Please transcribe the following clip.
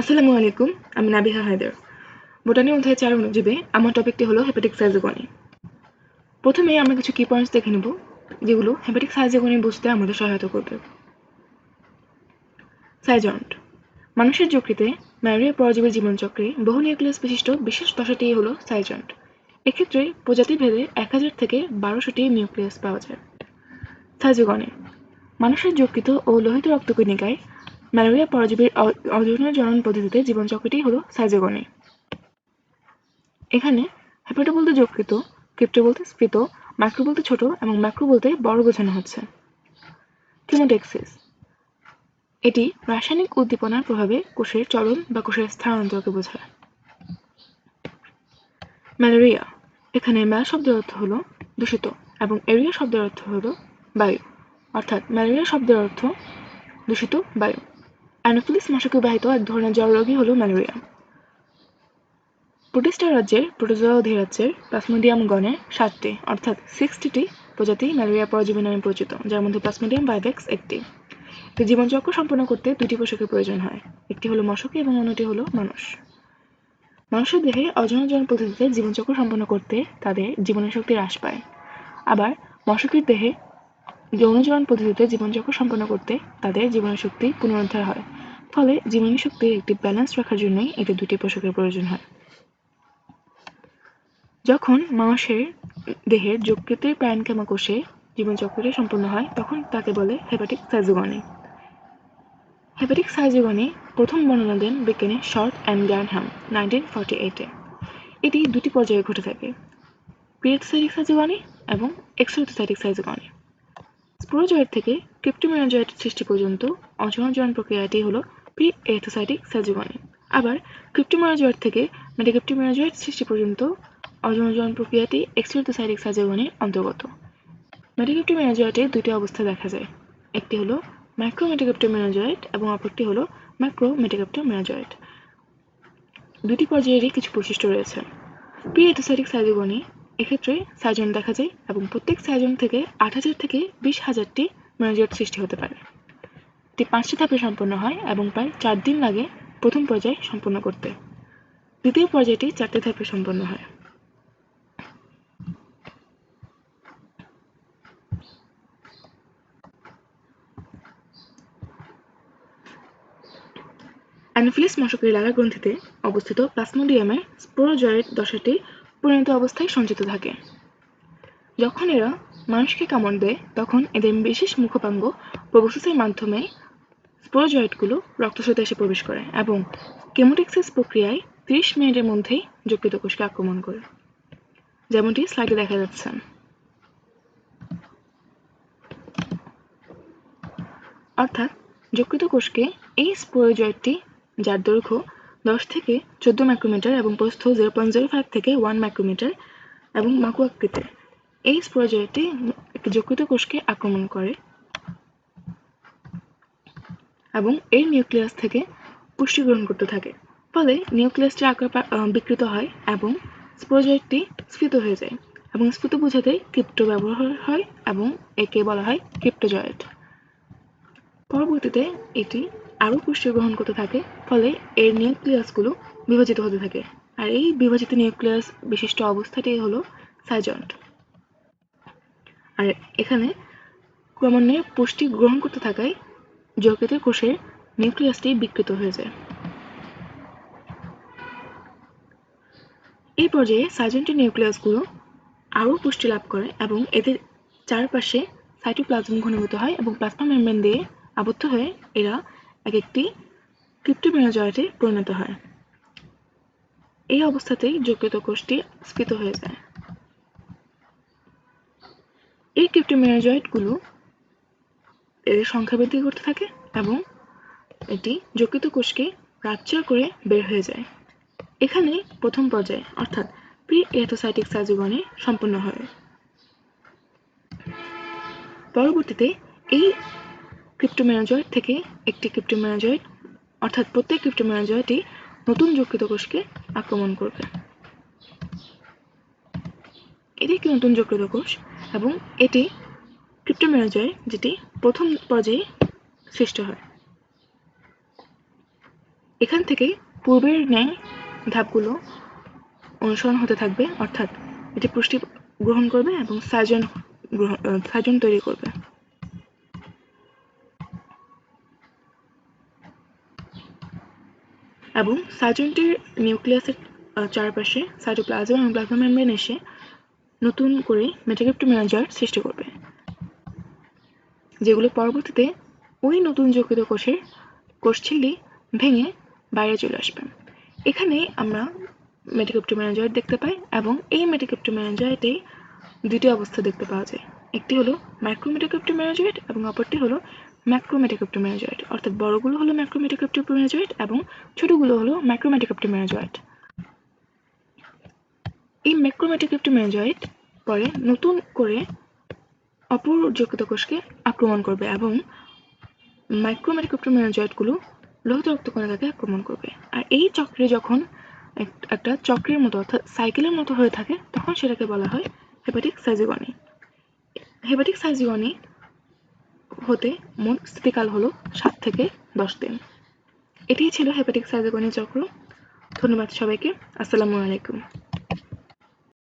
আসসালামু আলাইকুম, আমি নাবিহা হায়দার। বোটানি অধ্যায় চার অনুযায়ী আমার টপিকটি হলো হেপাটিক সাইজোগনি প্রথমে আমরা কিছু কি পয়েন্টস দেখে নেব, যেগুলো হেপাটিক সাইজোগনি বুঝতে আমাদের সহায়তা করবে। সাইজন্ট মানুষের যকৃতে ম্যারিয়া পরজীবীর জীবনচক্রে বহু নিউক্লিয়াস বিশিষ্ট বিশেষ দশাটি হলো সাইজন্ট এক্ষেত্রে প্রজাতি ভেদে এক হাজার থেকে বারোশোটি নিউক্লিয়াস পাওয়া যায়। সাইজোগনে মানুষের যকৃত ও লোহিত রক্তকণিকায় ম্যালেরিয়া পরজীবীর অযৌন জনন পদ্ধতিতে জীবনচক্রটি হলো সাইজোগনি। এখানে হ্যাপাটো বলতে যকৃত ক্রিপ্টো বলতে স্ফীত ম্যাক্রো বলতে ছোট এবং ম্যাক্রো বলতে বড় বোঝানো হচ্ছে। থিমোটেক্সিস এটি রাসায়নিক উদ্দীপনার প্রভাবে কোষের চলন বা কোষের স্থানান্তরকে বোঝায়। ম্যালেরিয়া। এখানে ম্যাল শব্দের অর্থ হলো দূষিত এবং এরিয়া শব্দের অর্থ হলো বায়ু। অর্থাৎ ম্যালেরিয়া শব্দের অর্থ দূষিত বায়ু। অ্যানোফিলিস মশাকে বাহিত এক ধরনের জলরোগই হল ম্যালেরিয়া। প্রোটিস্টা রাজ্যের প্রোটোজোয়া অধিরাজ্যের প্লাসমোডিয়াম গণের সাতটি, অর্থাৎ সিক্সটিটি প্রজাতি ম্যালেরিয়া পরজীবী নামে পরিচিত, যার মধ্যে প্লাসমোডিয়াম, ভাইভেক্স একটি। জীবনচক্র সম্পন্ন করতে দুটি পোশাকের প্রয়োজন হয়, একটি হলো মশকে এবং অন্যটি হলো মানুষ। মানুষের দেহে অজনজন পদ্ধতিতে জীবনচক্র সম্পন্ন করতে তাদের জীবনের শক্তি হ্রাস পায়। আবার মশকের দেহে যৌনজীবন পদ্ধতিতে জীবনচক্র সম্পন্ন করতে তাদের জীবনের শক্তি পুনরুদ্ধার হয়। ফলে জীবনী শক্তির একটি ব্যালেন্স রাখার জন্যই এতে দুটি পোশাকের প্রয়োজন হয়। যখন মানুষের দেহের যকৃতের প্রাণকামা কোষে জীবনচক্রটি সম্পন্ন হয়, তখন তাকে বলে হেপাটিক সাইজোগনি হেপাটিক সাইজোগনি প্রথম বর্ণনা দেন বিজ্ঞানী শর্ট অ্যান্ড গ্যানহ্যাম নাইনটিন ফর্টি এইটে এটি দুটি পর্যায়ে ঘটে থাকে প্রিয়েথসাইটিক সাইজোগনি এবং এক্সোথোসাইটিক সাইজোগনি স্পোরোজয়েড থেকে ক্রিপ্টোমেনোজয়েড সৃষ্টি পর্যন্ত অজনজয়ন প্রক্রিয়াটি হলো প্রি এথোসাইটিক সাইজোগনি আবার ক্রিপ্টোমেনোজয়েড থেকে মেটাক্রিপ্টোমেনোজয়েড সৃষ্টি পর্যন্ত অজনজয়ন প্রক্রিয়াটি এক্সোথোসাইটিক সাইজোগনির অন্তর্গত। মেটাক্রিপ্টোমেনোজয়েডে দুটি অবস্থা দেখা যায়। একটি হলো মাইক্রো মেটাক্রিপ্টোমেনোজয়েড এবং অপরটি হলো ম্যাক্রো মেটাক্রিপ্টোমেনোজয়েড দুটি পর্যায়েরই কিছু বৈশিষ্ট্য রয়েছে। প্রি এথোসাইটিক সাইজোগনি এক্ষেত্রে সাইজন দেখা যায় এবং প্রত্যেক সাইজন থেকে আট হাজার থেকে বিশ হাজারটি মেনোজয়েড সৃষ্টি হতে পারে। এটি পাঁচটি ধাপে সম্পন্ন হয় এবং প্রায় চার দিন লাগে প্রথম পর্যায়ে সম্পন্ন করতে। দ্বিতীয় পর্যায়টি চারটি ধাপে সম্পন্ন হয়। অ্যানোফিলিস মশকের লাগা গ্রন্থিতে অবস্থিত প্লাসমোডিয়ামের স্পোরোজয়েড দশাটি পরিণত অবস্থায় সঞ্চিত থাকে। যখন এরা মানুষকে কামড় দেয়, তখন এদের বিশেষ মুখপাঙ্গ প্রবোসিসের মাধ্যমে স্পোরোজয়েডগুলো রক্তস্রোতে এসে প্রবেশ করে এবং কেমোটেক্সিস প্রক্রিয়ায় ত্রিশ মিনিটের মধ্যেই যকৃত কোষকে আক্রমণ করে। যেমনটি স্লাইডে দেখা যাচ্ছে। অর্থাৎ যকৃত কোষকে এই স্পোরোজয়েডটি, যার দৈর্ঘ্য দশ থেকে চোদ্দ মাইক্রোমিটার এবং প্রস্থ জিরো পয়েন্ট জিরো ফাইভ থেকে ওয়ান মাইক্রোমিটার এবং মাকু আকৃতির এই স্পোরোজয়েডটি একটি যকৃত কোষকে আক্রমণ করে এবং এই নিউক্লিয়াস থেকে পুষ্টি গ্রহণ করতে থাকে। ফলে নিউক্লিয়াসটি আকার বিকৃত হয় এবং স্পোরোজয়েডটি স্ফীত হয়ে যায় এবং স্ফীত বোঝাতে ক্রিপ্টো ব্যবহার হয় এবং একে বলা হয় ক্রিপ্টোজয়েড। পরবর্তীতে এটি আরও পুষ্টি গ্রহণ করতে থাকে, ফলে এর নিউক্লিয়াসগুলো বিভাজিত হতে থাকে। আর এই বিভাজিত নিউক্লিয়াস বিশিষ্ট অবস্থাটি হলো সাইজন্ট। আর এখানে ক্রমান্বয়ে পুষ্টি গ্রহণ করতে থাকায় যকৃতের কোষের নিউক্লিয়াসটি বিকৃত হয়ে যায়। এই পর্যায়ে সাইজেন্টের নিউক্লিয়াসগুলো আরও পুষ্টি লাভ করে এবং এদের চারপাশে সাইটোপ্লাজম ঘনীভূত হয় এবং প্লাজমা মেমব্রেন দিয়ে আবদ্ধ হয়ে এরা এক একটি ক্রিপ্টোমেনোজয়েডে পরিণত হয়। এই অবস্থাতেই যকৃত কোষটি স্ফীত হয়ে যায়। এই ক্রিপ্টোমেনোজয়েডগুলো এদের সংখ্যা বৃদ্ধি করতে থাকে এবং এটি যকৃত কোষকে রাপচার করে বের হয়ে যায়। এখানে প্রথম পর্যায়ে, অর্থাৎ প্রি এথোসাইটিক সাইজোগনে সম্পন্ন হয়। পরবর্তীতে এই ক্রিপ্টোমেনোজয়েড থেকে একটি ক্রিপ্টোমেনোজয়েড অর্থাৎ প্রত্যেক ক্রিপ্টোমেনোজয়েডই নতুন যকৃত কোষকে আক্রমণ করবে। এটি একটি নতুন যকৃত কোষ এবং এটি ক্রিপ্টোমেনোজয়েড যেটি প্রথম পর্যায়ে সৃষ্ট হয়। এখান থেকে পূর্বের ন্যায় ধাপগুলো অনুসরণ হতে থাকবে, অর্থাৎ এটি পুষ্টি গ্রহণ করবে এবং সার্জন সার্জন তৈরি করবে। এবং সার্জনটির নিউক্লিয়াসের চারপাশে সাইটোপ্লাজম এবং প্লাজমা মেমব্রেন এসে নতুন করে মেটাক্রিপ্টোমেনাজার সৃষ্টি করবে। যেগুলো পরবর্তীতে ওই নতুন যকৃত কোষের কোষঝিল্লি ভেঙে বাইরে চলে আসবে। এখানে আমরা মেটাক্রিপ্টোমেনাজাইট দেখতে পাই এবং এই মেটাক্রিপ্টোমেনাজাইটে দুটি অবস্থা দেখতে পাওয়া যায়। একটি হলো মাইক্রোমেটাক্রিপ্টোমেনাজাইট এবং অপরটি হলো ম্যাক্রোমেটাক্রিপ্টোমেনাজাইট অর্থাৎ বড়গুলো হলো ম্যাক্রোমেটাক্রিপ্টোমেনাজাইট এবং ছোটগুলো হলো মাইক্রোমেটাক্রিপ্টোমেনাজাইট এই ম্যাক্রোমেটাক্রিপ্টোমেনাজাইট পরে নতুন করে অপর যকৃত কোষকে আক্রমণ করবে এবং মাইক্রোমেটাক্রিপ্টোমেনাজাইটগুলো লোহিত রক্তকণিকাকে আক্রমণ করবে। আর এই চক্রে যখন একটা চক্রের মতো অর্থাৎ সাইকেলের মতো হয়ে থাকে, তখন সেটাকে বলা হয় হেপাটিক সাইজিগনি হেপাটিক সাইজিগনি হতে মোট স্থিতিকাল হলো সাত থেকে দশ দিন। এটিই ছিল হেপাটিক সাইজিগনি চক্র। ধন্যবাদ সবাইকে। আসসালামু আলাইকুম।